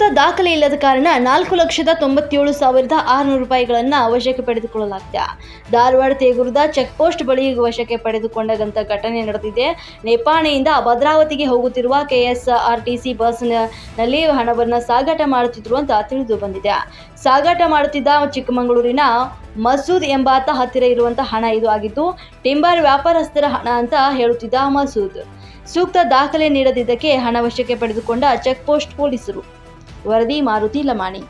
ದಾಖಲೆ ಇಲ್ಲದ ಕಾರಣ ನಾಲ್ಕು ಲಕ್ಷದ ತೊಂಬತ್ತೇಳು ಸಾವಿರದ ಆರುನೂರು ರೂಪಾಯಿಗಳನ್ನು ವಶಕ್ಕೆ ಪಡೆದುಕೊಳ್ಳಲಾಗಿದೆ ಧಾರವಾಡ ತೇಗೂರದ ಚೆಕ್ ಪೋಸ್ಟ್ ಬಳಿ ವಶಕ್ಕೆ ಪಡೆದುಕೊಂಡಂತ ಘಟನೆ ನಡೆದಿದೆ. ನೇಪಾಳೆಯಿಂದ ಭದ್ರಾವತಿಗೆ ಹೋಗುತ್ತಿರುವ ಕೆಎಸ್ಆರ್ಟಿಸಿ ಬಸ್ನಲ್ಲಿ ಹಣವನ್ನು ಸಾಗಾಟ ಮಾಡುತ್ತಿದ್ರು ಅಂತ ತಿಳಿದು ಬಂದಿದೆ. ಸಾಗಾಟ ಮಾಡುತ್ತಿದ್ದ ಚಿಕ್ಕಮಗಳೂರಿನ ಮಸೂದ್ ಎಂಬಾತ ಹತ್ತಿರ ಇರುವಂತಹ ಹಣ ಇದು ಆಗಿದ್ದು, ಟಿಂಬರ್ ವ್ಯಾಪಾರಸ್ಥರ ಹಣ ಅಂತ ಹೇಳುತ್ತಿದ್ದ ಮಸೂದ್. ಸೂಕ್ತ ದಾಖಲೆ ನೀಡದಿದ್ದಕ್ಕೆ ಹಣ ವಶಕ್ಕೆ ಪಡೆದುಕೊಂಡ ಚೆಕ್ ಪೋಸ್ಟ್ ಪೊಲೀಸರು. वर्दी मारुती लमाणी.